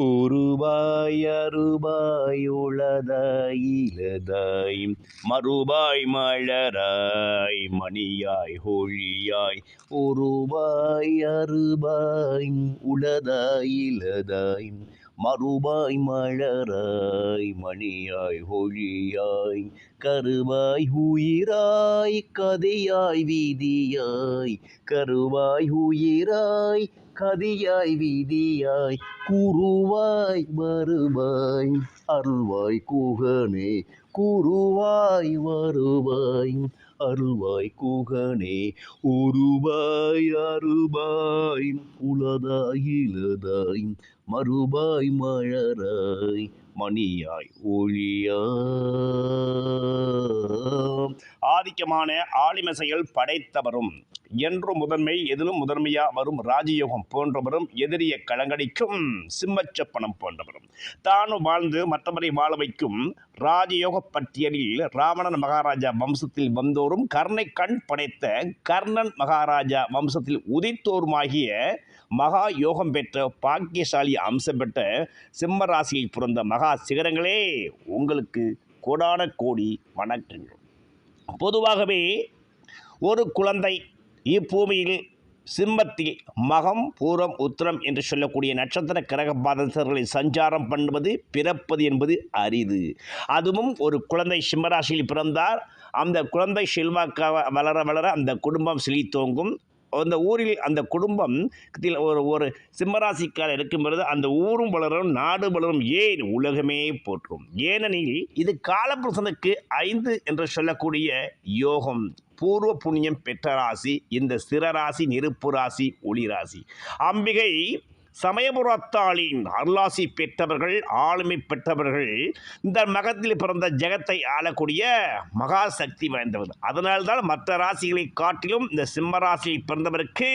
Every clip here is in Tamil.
உருவாய் அருபாய் உளதாய் இலதாய் மறுபாய் மலராய் மணியாய் ஹொழியாய் உருவாய் அருபாய் உளதாய் இலதாய் மறுபாய் மலராய் மணியாய் ஹொழியாய் கருவாய் உயிராய் கதையாய் வீதியாய் கருவாய் உயிராய் கதியாய் வீதியாய் குருவாய் வருவாய் அருள்வாய் குகனே குருவாய் வருவாய் அருள்வாய் கூகனே உருவாய் அருபாய் உலதாய் இலதாய் மறுபாய் மழராய் மணியாய் ஒழியாய் ஆதிக்கமான ஆலிம செயல் படைத்தவரும். என்று முதன்மை எதிலும் முதன்மையா வரும் ராஜயோகம் போன்றவரும் எதிரிய கலங்கடிக்கும் சிம்மச்சப்பனம் போன்றவரும். தானும் வாழ்ந்து மற்றவரை வாழ வைக்கும் ராஜயோக பட்டியலில் ராவணன் மகாராஜா வம்சத்தில் வந்தோரும் கர்ணை கண் படைத்த கர்ணன் மகாராஜா வம்சத்தில் உதித்தோருமாகிய மகா யோகம் பெற்ற பாக்கியசாலி அம்சம் பெற்ற சிம்மராசியை பிறந்த மகா சிகரங்களே உங்களுக்கு கோடான கோடி வணக்கங்கள். பொதுவாகவே ஒரு குழந்தை இப்பூமியில் சிம்மத்தில் மகம் பூரம் உத்திரம் என்று சொல்லக்கூடிய நட்சத்திர கிரக பாதசர்களை சஞ்சாரம் பண்ணுவது பிறப்பது என்பது அரிது. அதுவும் ஒரு குழந்தை சிம்மராசியில் பிறந்தார் அந்த குழந்தை செல்வாக்காக வளர வளர அந்த குடும்பம் செழித்தோங்கும். அந்த ஊரில் அந்த குடும்பம் ஒரு ஒரு சிம்மராசிக்காரர் இருக்கும் பொழுது அந்த ஊரும் வளரும் நாடு வளரும் ஏன் உலகமே போற்றும்? ஏனெனில் இது காலபுருஷனுக்கு ஐந்து என்று சொல்லக்கூடிய யோகம். பூர்வ புண்ணியம் பெற்ற ராசி இந்த சிறராசி நெருப்பு ராசி ஒளி ராசி. அம்பிகை சமயபுரத்தாளின் அருளாசி பெற்றவர்கள் ஆளுமை பெற்றவர்கள் இந்த மகத்தில் பிறந்த ஜெகத்தை ஆளக்கூடிய மகா சக்தி வாய்ந்தவர். அதனால்தான் மற்ற ராசிகளை காட்டிலும் இந்த சிம்ம ராசியில் பிறந்தவருக்கு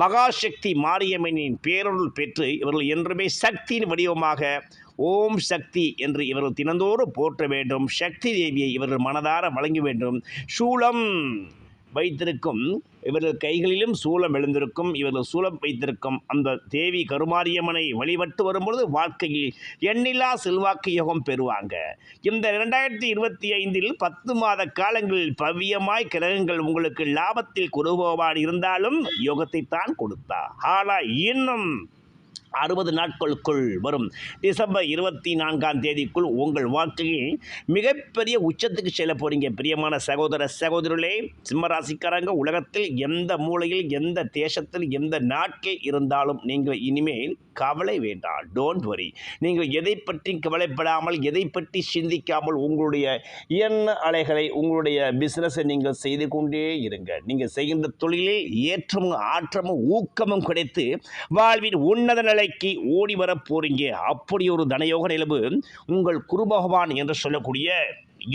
மகாசக்தி மாரியம்மனின் பேரொருள் பெற்று இவர்கள் என்றுமே சக்தியின் வடிவமாக ஓம் சக்தி என்று இவர்கள் தினந்தோறும் போற்ற வேண்டும். சக்தி தேவியை இவர்கள் மனதார வழங்க வேண்டும். சூளம் வைத்திருக்கும். இவர்கள் கைகளிலும் சூலம் எழுந்திருக்கும். இவர்கள் சூலம் வைத்திருக்கும். அந்த தேவி கருமாரியம்மனை வழிபட்டு வரும்பொழுது வாழ்க்கையில் எண்ணிலா செல்வாக்கு யோகம் பெறுவாங்க. இந்த இரண்டாயிரத்தி இருபத்தி ஐந்தில் பத்து மாத காலங்களில் பவ்யமாய் கிரகங்கள் உங்களுக்கு லாபத்தில் கொடுபோவான் இருந்தாலும் யோகத்தை தான் கொடுத்தா. ஆனால் இன்னும் அறுபது நாட்களுக்குள் வரும். டிசம்பர் இருபத்தி நான்காம் தேதிக்குள் உங்கள் வாழ்க்கையில் மிகப்பெரிய உச்சத்துக்கு செல்ல போகிறீங்க பிரியமான சகோதர சகோதரர்களே சிம்மராசிக்காரங்க உலகத்தில் எந்த மூலையில் எந்த தேசத்தில் எந்த நாட்டில் இருந்தாலும் நீங்கள் இனிமேல் கவலை வேண்டாம். டோன்ட் வரி நீங்கள் எதை பற்றி கவலைப்படாமல் எதை பற்றி சிந்திக்காமல் உங்களுடைய எண்ண அலைகளை உங்களுடைய பிஸ்னஸை நீங்கள் செய்து கொண்டே இருங்க நீங்கள் செய்கின்ற தொழிலில் ஏற்றமும் ஆற்றமும் ஊக்கமும் கிடைத்து வாழ்வின் உன்னத வேலைக்கு ஓடி வரப் போறீங்க. அப்படி ஒரு தனயோக நிலவு உங்கள் குருபகவான் என்று சொல்லக்கூடிய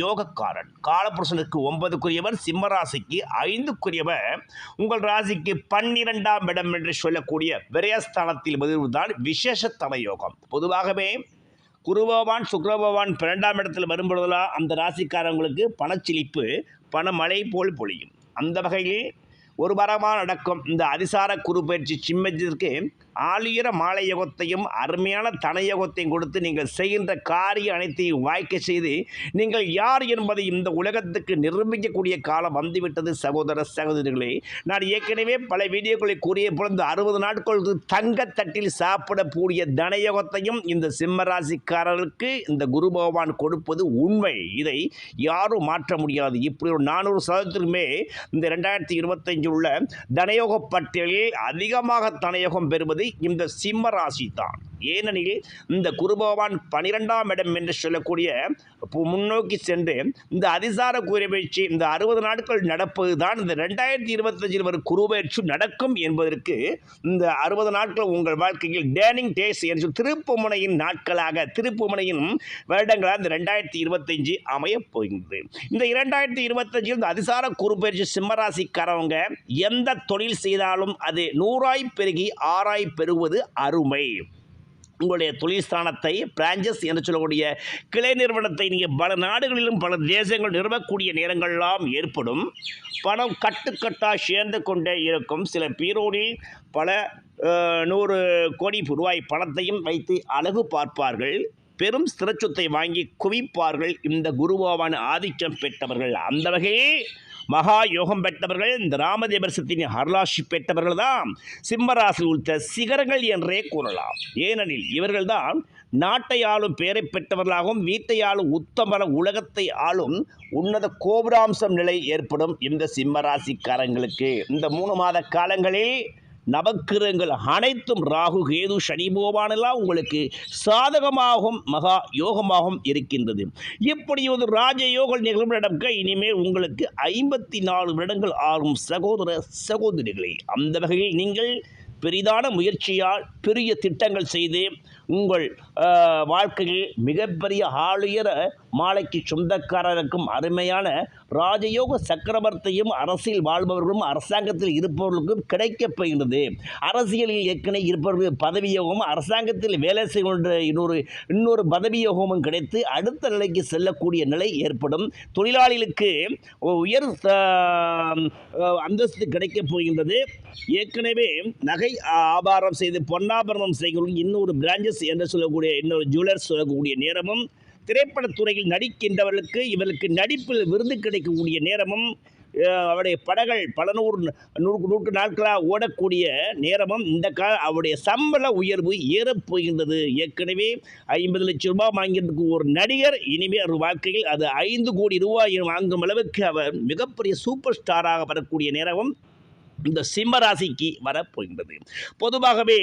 யோகக்காரன். காலபுருஷனுக்கு ஒன்பதுக்குரியவர் சிம்மராசிக்கு ஐந்துக்குரியவர். உங்கள் ராசிக்கு பன்னிரெண்டாம் இடம் என்று சொல்லக்கூடிய விரயஸ்தானத்தில் வருவதுதான் விசேஷ தனயோகம் பொதுவாகவே குருபகவான் சுக்ரபகவான் பன்னெண்டாம் இடத்தில் வரும்பொழுதெல்லாம் அந்த ராசிக்காரங்களுக்கு பணச்சிலிப்பு பணமழை போல் பொழியும். அந்த வகையில் ஒரு வாரமாக நடக்கும். இந்த அதிசார குரு பயிற்சி சிம்மத்திற்கு ஆளுயர மாலையுகத்தையும் அருமையான தனயோகத்தையும் கொடுத்து நீங்கள் செய்கின்ற காரிய அனைத்தையும் வாய்க்க செய்து நீங்கள் யார் என்பதை இந்த உலகத்துக்கு நிரூபிக்கக்கூடிய காலம் வந்துவிட்டது சகோதர சகோதரிகளே. நான் ஏற்கனவே பல வீடியோக்களை கூறிய பொழுது அறுபது நாட்களுக்கு தங்கத்தட்டில் சாப்பிடக்கூடிய தனயோகத்தையும் இந்த சிம்மராசிக்காரர்களுக்கு இந்த குரு பகவான் கொடுப்பது உண்மை. இதை யாரும் மாற்ற முடியாது. இப்படி ஒரு நானூறு சதவீதத்திற்குமே இந்த ரெண்டாயிரத்தி இருபத்தஞ்சு உள்ள தனயோக பட்டியலில் அதிகமாக தனயோகம் பெறுவது இந்த சிம்ம ராசி தான் ஏனெனில் இந்த குருபகவான் பனிரெண்டாம் இடம் என்று சொல்லக்கூடிய முன்னோக்கி சென்று இந்த அதிசார குருபயிற்சி இந்த அறுபது நாட்கள் நடப்பது தான் இந்த ரெண்டாயிரத்தி இருபத்தஞ்சில் வரும் குருபயிற்சி நடக்கும் என்பதற்கு இந்த அறுபது நாட்கள் உங்கள் வாழ்க்கையில் டேனிங் டேஸ் என்று திருப்புமுனையின் நாட்களாக திருப்புமுனையின் வருடங்களாக இந்த ரெண்டாயிரத்தி இருபத்தஞ்சு அமையப் போகின்றது. இந்த இரண்டாயிரத்தி இருபத்தஞ்சில் இந்த அதிசார குருபயிற்சி சிம்மராசிக்காரவங்க எந்த தொழில் செய்தாலும் அது நூறாய் பெருகி ஆறாய் பெறுவது அருமை. உங்களுடைய தொழில் ஸ்தானத்தை என்று சொல்லக்கூடிய கிளை நிறுவனத்தை நீங்கள் பல நாடுகளிலும் பல தேசங்கள் நிறுவக்கூடிய நேரங்கள்லாம் ஏற்படும். பணம் கட்டுக்கட்டாக சேர்ந்து கொண்டே இருக்கும். சில பீரோடி பல நூறு கோடி ரூபாய் பணத்தையும் வைத்து அழகு பார்ப்பார்கள். பெரும் ஸ்திரச்சொத்தை வாங்கி குவிப்பார்கள். இந்த குருவாவான ஆதிக்கம் பெற்றவர்கள். அந்த வகையில் மகா யோகம் பெற்றவர்கள் இந்த ராமதேவரசத்தின் அருளாசி பெற்றவர்கள் தான் சிம்மராசி உள்ள சிகரங்கள் என்றே கூறலாம். ஏனெனில் இவர்கள்தான் நாட்டை ஆளும் பேரை பெற்றவர்களாகவும் வீட்டை ஆளும் உத்தமர உலகத்தை ஆளும் உன்னத கோபுராம்சம் நிலை ஏற்படும் இந்த சிம்மராசிக்காரங்களுக்கு. இந்த மூணு மாத காலங்களில் நவக்கிரகங்கள் அனைத்தும் ராகு கேது சனி போவானெல்லாம் உங்களுக்கு சாதகமாகவும் மகா யோகமாகவும் இருக்கின்றது. இப்படி ஒரு ராஜயோகம் நிகழ்வு நடக்க இனிமேல் உங்களுக்கு ஐம்பத்தி நாலு வருடங்கள் ஆகும் சகோதர சகோதரிகளை. அந்த வகையில் நீங்கள் பெரிதான முயற்சியால் பெரிய திட்டங்கள் செய்து உங்கள் வாழ்க்கையில் மிகப்பெரிய ஆளுயர மாலைக்கு சொந்தக்காரருக்கும் அருமையான ராஜயோக சக்கரவர்த்தியும் அரசியல் வாழ்பவர்களும் அரசாங்கத்தில் இருப்பவர்களுக்கும் கிடைக்கப் போகின்றது. அரசியலில் ஏற்கனவே இருப்பவர்கள் பதவியோகமும் அரசாங்கத்தில் வேலை செய்கின்ற இன்னொரு இன்னொரு பதவியோகமும் கிடைத்து அடுத்த நிலைக்கு செல்லக்கூடிய நிலை ஏற்படும். தொழிலாளிகளுக்கு உயர் அந்தஸ்து கிடைக்கப் போகின்றது. ஏற்கனவே நகை ஆபாரம் செய்து பொன்னாபரணம் செய்கிறோம் இன்னொரு பிரான்ச்சஸ் என்று சொல்லக்கூடிய இன்னொரு ஜுவல்லர்ஸ் சொல்லக்கூடிய நேரமும் திரைப்படத்துறையில் நடிக்கின்றவர்களுக்கு இவர்களுக்கு நடிப்பில் விருது கிடைக்கக்கூடிய நேரமும் அவருடைய படங்கள் பல நூறு நூறு நூற்று நாட்களாக ஓடக்கூடிய நேரமும் இந்த கால அவருடைய சம்பள உயர்வு ஏறப் போகின்றது. ஏற்கனவே ஐம்பது லட்சம் ரூபாய் வாங்கிறதுக்கு ஒரு நடிகர் இனிமேல் அவர் வாழ்க்கையில் அது ஐந்து கோடி ரூபாய் வாங்கும் அளவுக்கு அவர் மிகப்பெரிய சூப்பர் ஸ்டாராக வரக்கூடிய நேரமும் இந்த சிம்மராசிக்கு வரப்போகின்றது பொதுவாகவே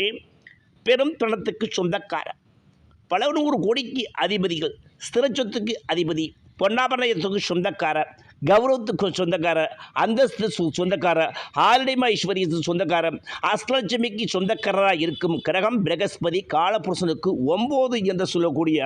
பெரும் பணத்துக்கு சொந்தக்காரர். பல நூறு கோடிக்கு அதிபதிகள் ஸ்திர சொத்துக்கு அதிபதி பொன்னாபரணத்துக்கு சொந்தக்காரர். கௌரவத்துக்கு சொந்தக்காரர் அந்தஸ்து சு- சொந்தக்காரர் ஆலடிமா ஐஸ்வர்யத்துக்கு சொந்தக்காரர் அஷ்டலட்சுமிக்கு சொந்தக்காரராக இருக்கும் கிரகம் பிரகஸ்பதி காலபுருஷனுக்கு ஒம்பது என்று சொல்லக்கூடிய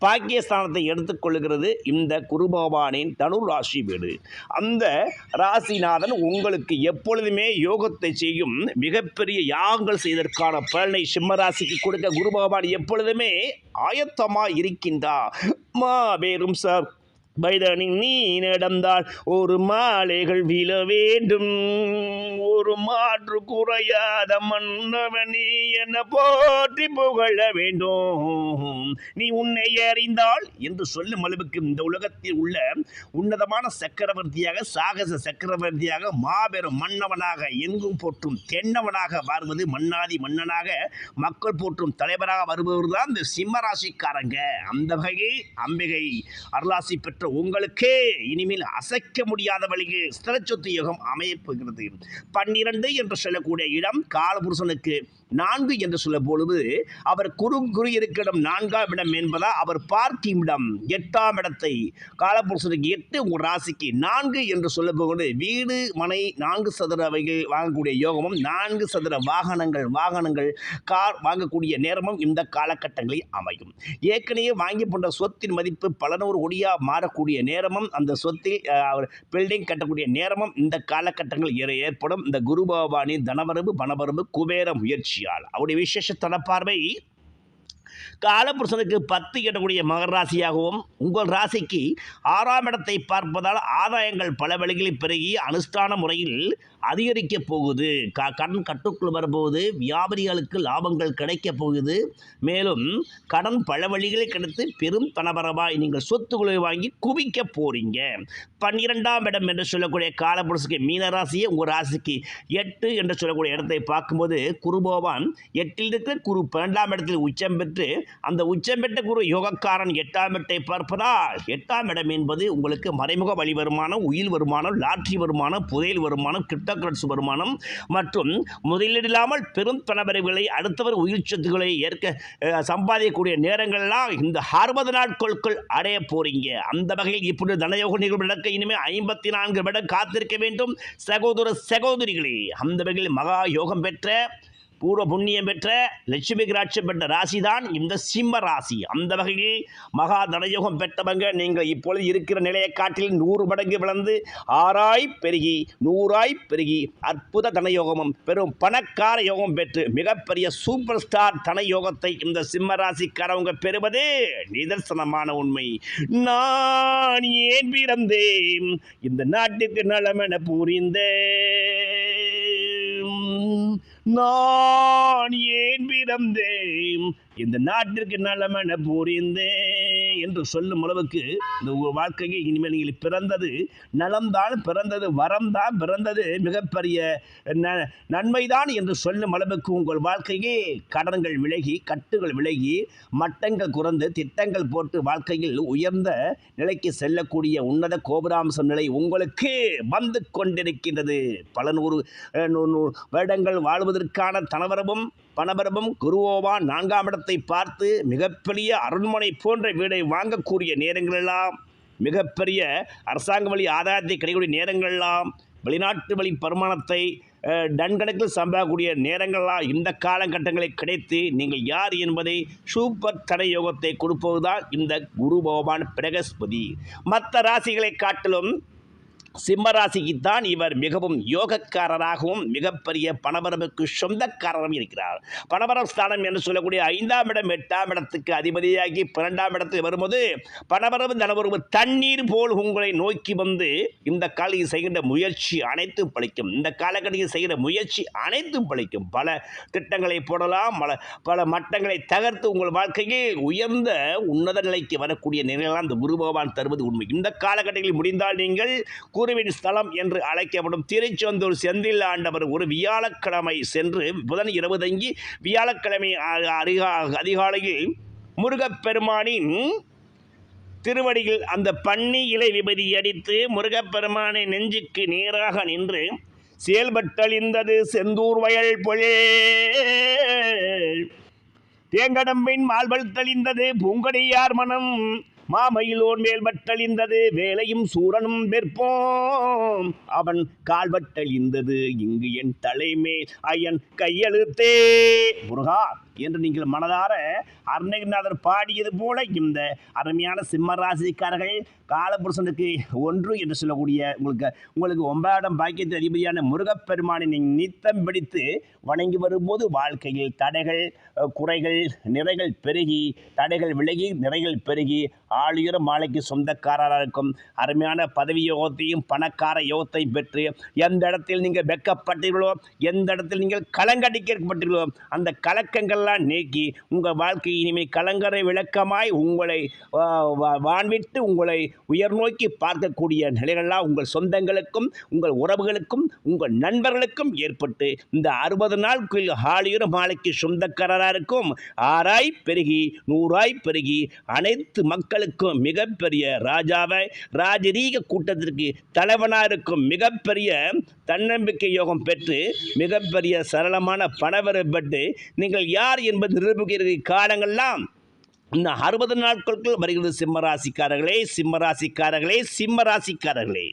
பாக்கியஸ்தானத்தை எடுத்துக்கொள்கிறது இந்த குரு பகவானின் தனு ராசி வீடு. அந்த ராசிநாதன் உங்களுக்கு எப்பொழுதுமே யோகத்தை செய்யும் மிகப்பெரிய யாகங்கள் செய்ததற்கான பலனை சிம்மராசிக்கு கொடுக்க குரு பகவான் எப்பொழுதுமே ஆயத்தமாக இருக்கின்றார் மாபெரும் சார் வைதனின் நீ நடந்தால் ஒரு மாலைகள் விழ வேண்டும். ஒரு மாற்று குறையாத மன்னவன் நீ என்ன போற்றி புகழ வேண்டும். நீ உன்னை அறிந்தால் என்று சொல்லும் அளவுக்கு இந்த உலகத்தில் உள்ள உன்னதமான சக்கரவர்த்தியாக சாகச சக்கரவர்த்தியாக மாபெரும் மன்னவனாக எங்கும் போற்றும் தென்னவனாக வருவது மன்னாதி மன்னனாக மக்கள் போற்றும் தலைவராக வருபவர் தான் இந்த சிம்மராசிக்காரங்க. அந்த வகையை அம்பிகை அருளாசி பெற்ற உங்களுக்கே இனிமேல் அசைக்க முடியாத வழியில் ஸ்திரச்சொத்து யோகம் அமையப்போகிறது பன்னிரண்டு என்று சொல்லக்கூடிய இடம் காலபுருஷனுக்கு நான்கு என்று சொல்ல பொழுது அவர் குரு குரு இருக்கிடம் நான்காம் இடம் என்பதா அவர் பார்க்கும் இடம் எட்டாம் இடத்தை காலப்புருஷனுக்கு எட்டு உங்கள் ராசிக்கு நான்கு என்று சொல்ல வீடு மனை நான்கு சதுர வகைகள் வாங்கக்கூடிய யோகமும் நான்கு சதுர வாகனங்கள் வாகனங்கள் கார் வாங்கக்கூடிய நேரமும் இந்த காலகட்டங்களில் அமையும். ஏற்கனவே வாங்கி போன்ற சொத்தின் மதிப்பு பல நூறு கோடியாக மாறக்கூடிய நேரமும் அந்த சொத்தில் அவர் பில்டிங் கட்டக்கூடிய நேரமும் இந்த காலகட்டங்கள் ஏற- ஏற்படும். இந்த குரு பவானி தனவரவு பணவரம்பு குபேர ஆட்சியாளர் அவருடைய விசேஷ தலப்பார்வை காலபுருஷனுக்கு பத்து எட்டக்கூடிய மகர ராசியாகவும் உங்கள் ராசிக்கு ஆறாம் இடத்தை பார்ப்பதால் ஆதாயங்கள் பல வழிகளில் பெருகி அனுஷ்டான முறையில் அதிகரிக்கப் போகுது. க கடன் கட்டுக்குள் வரப்போகுது. வியாபாரிகளுக்கு லாபங்கள் கிடைக்கப் போகுது. மேலும் கடன் பல வழிகளில் கிடைத்து பெரும் பணபரமாய் நீங்கள் சொத்துக்களை வாங்கி குவிக்க போகிறீங்க பன்னிரெண்டாம் இடம் என்று சொல்லக்கூடிய காலபுருஷுக்கு மீன ராசியை உங்கள் ராசிக்கு எட்டு என்று சொல்லக்கூடிய இடத்தை பார்க்கும்போது குருபோவான் எட்டில் இருக்கிற குரு பன்னெண்டாம் இடத்தில் உச்சம் பெற்று அந்த உச்சம் பெற்ற குரு யோகக்காரன் எட்டாம் இடத்தை பார்ப்பதால் எட்டாம் இடம் என்பது உங்களுக்கு மறைமுக வழி வருமானம் உயில் வருமானம் லாட்ரி வருமானம் புதையல் வருமானம் கிரிப்டோகரன்சி வருமானம் மற்றும் முதலீடில்லாமல் பெரும் பணவரவுகளை அடுத்தவர் உயிர் சொத்துக்களை ஏற்க சம்பாதிக்கக்கூடிய நேரங்கள்லாம் இந்த அறுபது நாட்களுக்குள் அடைய போறீங்க. அந்த வகையில் இப்படி தனயோக நிகழ்வு நடக்க இனிமேல் ஐம்பத்தி நான்கு விடம் காத்திருக்க வேண்டும். சகோதர சகோதரிகளே அந்த வகையில் மகா யோகம் பெற்ற பூர்வ புண்ணியம் பெற்ற லட்சுமி கிராட்சம் பெற்ற ராசி தான் இந்த சிம்ம ராசி. அந்த வகையில் மகா தனயோகம் பெற்றவங்க நீங்கள் இப்பொழுது இருக்கிற நிலையை காட்டில் நூறு மடங்கு விளந்து ஆறாய் பெருகி நூறாய் பெருகி அற்புத தனயோகமும் பெரும் பணக்கார யோகம் பெற்று மிகப்பெரிய சூப்பர் ஸ்டார் தனயோகத்தை இந்த சிம்ம ராசிக்காரவங்க பெறுவது நிதர்சனமான உண்மை. நான் ஏன் பிறந்தேன்? இந்த நாட்டுக்கு நலமென புரிந்தேன். நான் ஏன் பிறந்தேன்? இந்த நாட்டிற்கு நலமென புரிந்தேன் என்று சொல்லும் அளவுக்கு இந்த உங்கள் வாழ்க்கையை இனிமேல் நீங்கள் பிறந்தது நலம்தான் பிறந்தது வரம்தான் பிறந்தது மிகப்பெரிய ந- நன்மைதான் என்று சொல்லும் அளவுக்கு உங்கள் வாழ்க்கையே கடன்கள் விலகி கட்டுகள் விலகி மட்டங்கள் குறைந்து திட்டங்கள் போட்டு வாழ்க்கையில் உயர்ந்த நிலைக்கு செல்லக்கூடிய உன்னத கோபுராம்சம் நிலை உங்களுக்கு வந்து கொண்டிருக்கின்றது. பல நூறு வருடங்கள் வாழ்வு நூ- வருடங்கள் வாழ்வதற்கான குருவோவா நான்காம் இடத்தை பார்த்து மிகப்பெரிய அரண்மனை போன்ற வீடை வாங்கக்கூடிய நேரங்களெல்லாம் மிகப்பெரிய அரசாங்க வழி ஆதாயத்தை கிடைக்கக்கூடிய நேரங்களெல்லாம் வெளிநாட்டு வழி வருமானத்தை டன்கணக்கில் சம்பாக்கூடிய கணக்கில் நேரங்கள்லாம் இந்த காலகட்டங்களில் கிடைத்து நீங்கள் யார் என்பதை சூப்பர் தடை யோகத்தை கொடுப்பதுதான் இந்த குரு பகவான் பிரகஸ்பதி. மற்ற ராசிகளை காட்டிலும் சிம்மராசிக்குத்தான் இவர் மிகவும் யோகக்காரராகவும் மிகப்பெரிய பணவரவுக்கு சொந்தக்காரரும் இருக்கிறார். பணபரம் ஸ்தானம் என்று சொல்லக்கூடிய ஐந்தாம் இடம் எட்டாம் இடத்துக்கு அதிபதியாகி பன்னெண்டாம் இடத்துக்கு வரும்போது பணவரவு தனவரவு தண்ணீர் போல் உங்களை நோக்கி வந்து இந்த காலையில் செய்கின்ற முயற்சி அனைத்தும் பழிக்கும் இந்த காலகட்டத்தில் செய்கிற முயற்சி அனைத்தும் பழிக்கும் பல திட்டங்களை போடலாம் பல பல மட்டங்களை தகர்த்து உங்கள் வாழ்க்கையை உயர்ந்த உன்னத நிலைக்கு வரக்கூடிய நிலையெல்லாம் இந்த குரு பகவான் தருவது உண்மை. இந்த காலகட்டங்களில் முடிந்தால் நீங்கள் குருவின் ஸ்தலம் என்று அழைக்கப்படும் திருச்செந்தூர் செந்தில் ஆண்டவர் ஒரு வியாழக்கிழமை சென்று புதன் இரவு தங்கி வியாழக்கிழமை அ- அதிகா அதிகாலையில் முருகப்பெருமானின் திருவடியில் அந்த பன்னி இலை விபதி அடித்து முருகப்பெருமானை நெஞ்சுக்கு நேராக நின்று செயல்பட்டழிந்தது செந்தூர் வயல் பொழே தேங்கடம்பின் மால்வல் தெளிந்தது பூங்கடியார் மனம். மாமயிலோன் மேல் வட்டழிந்தது வேலையும் சூரனும் வெற்போம். அவன் கால்வட்டழிந்தது இங்கு என் தலைமேல் அயன் கையெழுத்தே. முருகா என்று நீங்கள் மனதார அருணகிரிநாதர் பாடியது போல இந்த அருமையான சிம்ம ராசிக்காரர்கள் காலபுருஷனுக்கு ஒன்று என்று சொல்லக்கூடிய உங்களுக்கு உங்களுக்கு ஒன்பதாம் பாக்கியத்தின் அதிபதியான முருகப்பெருமானை நீங்கள் நித்தம் பிடித்து வணங்கி வரும்போது வாழ்க்கையில் தடைகள் குறைகள் நிறைகள் பெருகி தடைகள் விலகி நிறைகள் பெருகி ஆளுயர மாலைக்கு சொந்தக்காரராக இருக்கும். அருமையான பதவி யோகத்தையும் பணக்கார யோகத்தையும் பெற்று எந்த இடத்தில் நீங்கள் வெக்கப்பட்டீர்களோ எந்த இடத்தில் நீங்கள் கலங்கடிக்கப்பட்டீர்களோ அந்த கலக்கங்கள்லாம் நீக்கி உங்கள் வாழ்க்கை இனிமேல் கலங்கரை விளக்கமாய் உங்களை வான்விட்டு உங்களை உயர் நோக்கி பார்க்கக்கூடிய நிலைகள்லாம் உங்கள் சொந்தங்களுக்கும் உங்கள் உறவுகளுக்கும் உங்கள் நண்பர்களுக்கும் ஏற்பட்டு இந்த அறுபது நாட்கள் ஆளுயர மாலைக்கு சொந்தக்காரராக இருக்கும். ஆறாய் பெருகி நூறாய் பெருகி அனைத்து மக்களுக்கும் மிகப்பெரிய ராஜாவை ராஜரீக கூட்டத்திற்கு தலைவனாக இருக்கும் மிகப்பெரிய தன்னம்பிக்கை யோகம் பெற்று மிகப்பெரிய சரளமான பணவரை பெற்று நீங்கள் யார் என்பது நிரூபிக்கிற காலங்கள்லாம். இந்த அறுபது நாட்களுக்குள் வருகிறது சிம்மராசிக்காரர்களே சிம்மராசிக்காரர்களே சிம்மராசிக்காரர்களே